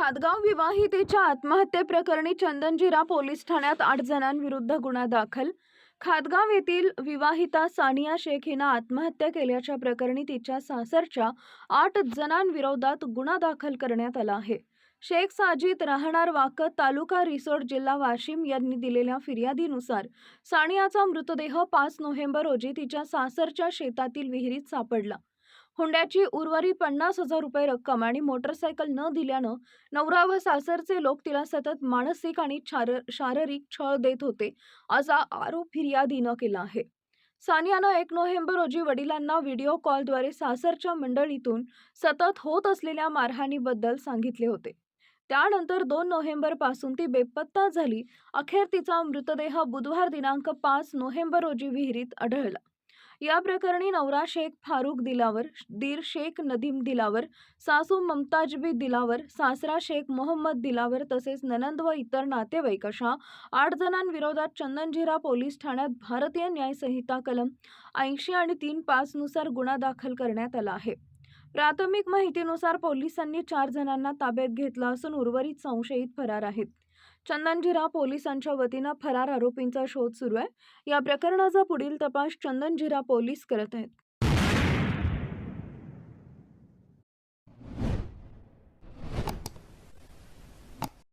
खादगाव विवाहितेच्या आत्महत्येप्रकरणी चंदनजिरा पोलीस ठाण्यात आठ जणांविरुद्ध गुन्हा दाखल. खादगाव येथील विवाहिता सानिया शेख हिनं आत्महत्या केल्याच्या प्रकरणी तिच्या सासरच्या आठ जणांविरोधात गुन्हा दाखल करण्यात आला आहे. शेख साजिद राहणार वाकत तालुका रिसोड जिल्हा वाशिम यांनी दिलेल्या फिर्यादीनुसार सानियाचा मृतदेह पाच नोव्हेंबर रोजी तिच्या सासरच्या शेतातील विहिरीत सापडला. हुंड्याची उर्वरित पन्नास हजार रुपये रक्कम आणि मोटरसायकल न दिल्यानं नवरा व सासरचे लोक तिला सतत मानसिक आणि शारीरिक छळ देत होते असा आरोप फिर्यादीनं केला आहे. सानियानं एक नोव्हेंबर रोजी वडिलांना व्हिडिओ कॉलद्वारे सासरच्या मंडळीतून सतत होत असलेल्या मारहाणीबद्दल सांगितले होते. त्यानंतर दोन नोव्हेंबरपासून ती बेपत्ता झाली. अखेर तिचा मृतदेह बुधवार दिनांक पाच नोव्हेंबर रोजी विहिरीत आढळला. या प्रकरणी नवरा शेख फारुख दिलावर दीर शेख नदीम दिलावर सासू ममताजबी दिलावर सासरा शेख मोहम्मद दिलावर तसेच ननंद व इतर नातेवाईक अशा आठ जणांविरोधात चंदनझिरा पोलीस ठाण्यात भारतीय न्यायसंहिता कलम ऐंशी आणि तीन पाचनुसार गुन्हा दाखल करण्यात आला आहे. प्राथमिक माहितीनुसार पोलिसांनी चार जणांना ताब्यात घेतलं असून उर्वरित संशयित फरार आहेत. चंदनजिरा पोलिसांच्या वतीनं फरार आरोपींचा शोध सुरू आहे. या प्रकरणाचा पुढील तपास चंदनजिरा पोलीस करत आहेत.